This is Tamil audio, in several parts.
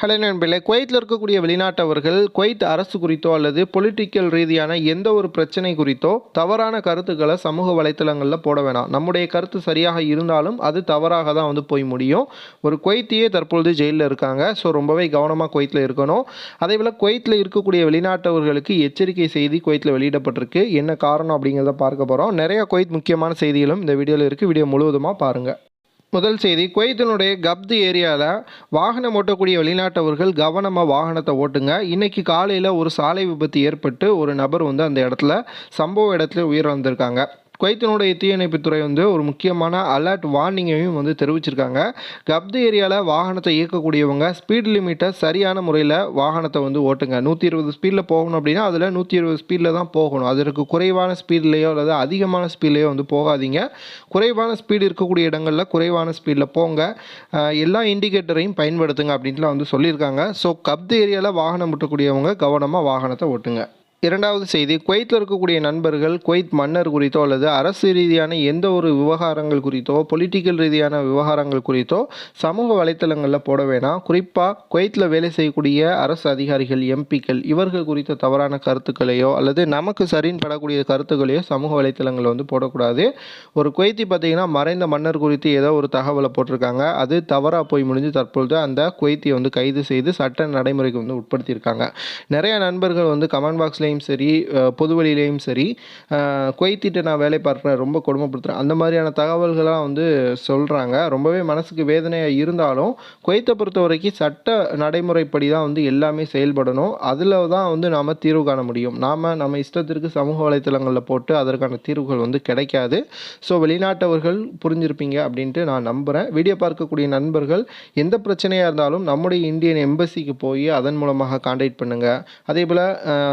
ஹலோ நண்பர்களே குவைத்தில் இருக்கக்கூடிய வெளிநாட்டவர்கள் குவைத் அரசு குறித்தோ அல்லது பொலிட்டிக்கல் ரீதியான எந்த ஒரு பிரச்சனை குறித்தோ தவறான கருத்துக்களை சமூக வலைத்தளங்களில் போட வேணாம். நம்முடைய கருத்து சரியாக இருந்தாலும் அது தவறாக தான் வந்து போய் முடியும். ஒரு குவைத்தியே தற்பொழுது ஜெயிலில் இருக்காங்க. ஸோ ரொம்பவே கவனமாக குவைத்தில் இருக்கணும். அதே போல் குவைத்தில் இருக்கக்கூடிய வெளிநாட்டவர்களுக்கு எச்சரிக்கை செய்தி குவைத்தில் வெளியிடப்பட்டிருக்கு. என்ன காரணம் அப்படிங்கிறத பார்க்க போகிறோம் நிறைய குவைத் முக்கியமான செய்திகளும் இந்த வீடியோவில் இருக்குது வீடியோ முழுவதுமாக பாருங்கள் முதல் செய்தி குவைத்தினுடைய கப்து ஏரியாவில் வாகனம் ஓட்டக்கூடிய வெளிநாட்டவர்கள் கவனமாக வாகனத்தை ஓட்டுங்க. இன்றைக்கி காலையில் ஒரு சாலை விபத்து ஏற்பட்டு ஒரு நபர் வந்து அந்த இடத்துல சம்பவ இடத்துல உயிரிழந்திருக்காங்க. குவைத்தினுடைய தீயணைப்புத்துறை வந்து ஒரு முக்கியமான அலர்ட் வார்னிங்கையும் வந்து தெரிவிச்சிருக்காங்க. கப்து ஏரியாவில் வாகனத்தை இயக்கக்கூடியவங்க ஸ்பீட் லிமிட்டை சரியான முறையில் வாகனத்தை வந்து ஓட்டுங்க. நூற்றி இருபது ஸ்பீடில் போகணும் அப்படின்னா அதில் நூற்றி இருபது ஸ்பீடில் தான் போகணும். அதற்கு குறைவான ஸ்பீட்லேயோ அல்லது அதிகமான ஸ்பீட்லேயோ வந்து போகாதீங்க. குறைவான ஸ்பீடு இருக்கக்கூடிய இடங்களில் குறைவான ஸ்பீடில் போங்க. எல்லா இண்டிகேட்டரையும் பயன்படுத்துங்க அப்படின்ட்டுலாம் வந்து சொல்லியிருக்காங்க. ஸோ கப்து ஏரியாவில் வாகனம் ஓட்டக்கூடியவங்க கவனமாக வாகனத்தை ஓட்டுங்க. இரண்டாவது செய்தி குவைத்தில் இருக்கக்கூடிய நண்பர்கள் குவைத் மன்னர் குறித்தோ அல்லது அரசு ரீதியான எந்த ஒரு விவகாரங்கள் குறித்தோ பொலிட்டிக்கல் ரீதியான விவகாரங்கள் குறித்தோ சமூக வலைத்தளங்களில் போட வேணாம். குறிப்பாக குவைத்தில் வேலை செய்யக்கூடிய அரசு அதிகாரிகள் எம்பிக்கள் இவர்கள் குறித்த தவறான கருத்துக்களையோ அல்லது நமக்கு சரின்னு படக்கூடிய கருத்துக்களையோ சமூக வலைத்தளங்களில் வந்து போடக்கூடாது. ஒரு குவைத்தி பார்த்தீங்கன்னா மறைந்த மன்னர் குறித்து ஏதோ ஒரு தகவலை போட்டிருக்காங்க. அது தவறாக போய் முடிஞ்சு தற்பொழுது அந்த குவைத்தியை வந்து கைது செய்து சட்ட நடைமுறைக்கு வந்து உட்படுத்தியிருக்காங்க. நிறைய நண்பர்கள் வந்து கமெண்ட் பாக்ஸ்லேயும் சரி பொது வழியிலையும் சரி அஹ் குவைத்திட்ட நான் வேலை பார்க்குறேன் ரொம்ப கொடுமைப்படுத்துகிறேன் அந்த மாதிரியான தகவல்கள்லாம் வந்து சொல்கிறாங்க ரொம்பவே மனசுக்கு வேதனையாக இருந்தாலும் குவைத்தை பொறுத்த வரைக்கும் சட்ட நடைமுறைப்படி தான் வந்து எல்லாமே செயல்படணும். அதில் தான் வந்து நாம் தீர்வு காண முடியும். நாம் நம்ம இஷ்டத்திற்கு சமூக வலைத்தளங்களில் போட்டு அதற்கான தீர்வுகள் வந்து கிடைக்காது. ஸோ வெளிநாட்டவர்கள் புரிஞ்சிருப்பீங்க அப்படின்ட்டு நான் நம்புகிறேன் வீடியோ பார்க்கக்கூடிய நண்பர்கள் எந்த பிரச்சனையாக இருந்தாலும் நம்முடைய இந்தியன் எம்பசிக்கு போய் அதன் மூலமாக கான்டாக்ட் பண்ணுங்கள் அதே போல்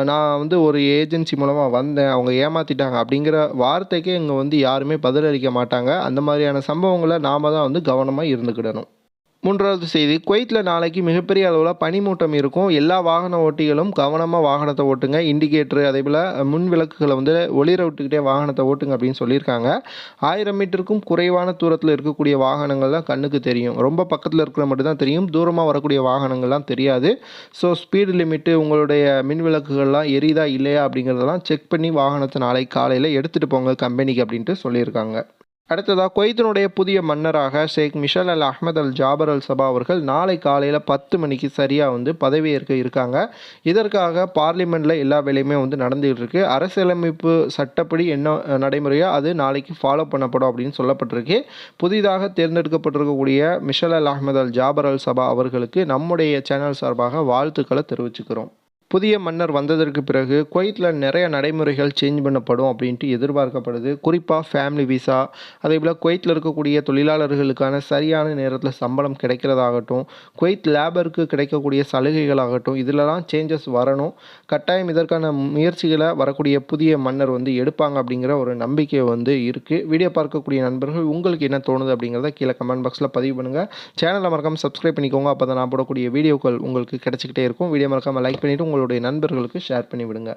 நான் வந்து வந்து ஒரு ஏஜென்சி மூலமாக வந்தேன். அவங்க ஏமாற்றிட்டாங்க அப்படிங்கிற வார்த்தைக்கே இங்கே வந்து யாருமே பதிலளிக்க மாட்டாங்க. அந்த மாதிரியான சம்பவங்களை நாம் தான் வந்து கவனமாக இருந்துக்கிடணும். மூன்றாவது செய்தி குவைத்தில் நாளைக்கு மிகப்பெரிய அளவில் பனிமூட்டம் இருக்கும். எல்லா வாகன ஓட்டிகளும் கவனமாக வாகனத்தை ஓட்டுங்க. இண்டிகேட்டர் அதே போல் முன் விளக்குகளை வந்து ஒளிர விட்டுக்கிட்டே வாகனத்தை ஓட்டுங்க அப்படின்னு சொல்லியிருக்காங்க. ஆயிரம் மீட்டருக்கும் குறைவான தூரத்தில் இருக்கக்கூடிய வாகனங்கள் தான் கண்ணுக்கு தெரியும். ரொம்ப பக்கத்தில் இருக்கிற மட்டும்தான் தெரியும். தூரமாக வரக்கூடிய வாகனங்கள்லாம் தெரியாது. ஸோ ஸ்பீடு லிமிட்டு உங்களுடைய மின் விளக்குகள்லாம் எரியுதா இல்லையா அப்படிங்கிறதெல்லாம் செக் பண்ணி வாகனத்தை நாளைக்கு காலையில் எடுத்துகிட்டு போங்க கம்பெனிக்கு அப்படின்ட்டு சொல்லியிருக்காங்க. அடுத்ததாக குவைத்தினுடைய புதிய மன்னராக Sheikh Mishal Al Ahmad Al Jaber Al Sabah அவர்கள் நாளை காலையில் பத்து மணிக்கு சரியாக வந்து பதவியேற்க இருக்காங்க. இதற்காக பார்லிமெண்ட்டில் எல்லா வேலையுமே வந்து நடந்துகிட்டு இருக்கு. அரசியலமைப்பு சட்டப்படி என்ன நடைமுறையோ அது நாளைக்கு ஃபாலோ பண்ணப்படும் அப்படின்னு சொல்லப்பட்டிருக்கு. புதிதாக தேர்ந்தெடுக்கப்பட்டிருக்கக்கூடிய Mishal Al Ahmad Al Jaber Al Sabah அவர்களுக்கு நம்முடைய சேனல் சார்பாக வாழ்த்துக்களை தெரிவிச்சுக்கிறோம். புதிய மன்னர் வந்ததற்கு பிறகு குவைத்தில் நிறைய நடைமுறைகள் சேஞ்ச் பண்ணப்படும் அப்படின்ட்டு எதிர்பார்க்கப்படுது. குறிப்பாக ஃபேமிலி விசா அதே போல் குவைத்தில் இருக்கக்கூடிய தொழிலாளர்களுக்கான சரியான நேரத்தில் சம்பளம் கிடைக்கிறதாகட்டும் குவைத் லேபருக்கு கிடைக்கக்கூடிய சலுகைகளாகட்டும் இதிலலாம் சேஞ்சஸ் வரணும். கட்டாயம் இதற்கான முயற்சிகளை வரக்கூடிய புதிய மன்னர் வந்து எடுப்பாங்க அப்படிங்கிற ஒரு நம்பிக்கை வந்து இருக்குது வீடியோ பார்க்கக்கூடிய நண்பர்கள் உங்களுக்கு என்ன தோணுது அப்படிங்கிறத கீழே கமெண்ட் பாக்ஸில் பதிவு பண்ணுங்கள் சேனலை மறக்காமல் சப்ஸ்கிரைப் பண்ணிக்கோங்க. அப்போ தான் நான் போடக்கூடிய வீடியோக்கள் உங்களுக்கு கிடச்சிக்கிட்டே இருக்கும். வீடியோ மறக்காமல் லைக் பண்ணிவிட்டு உங்களுடைய நண்பர்களுக்கு ஷேர் பண்ணி விடுங்க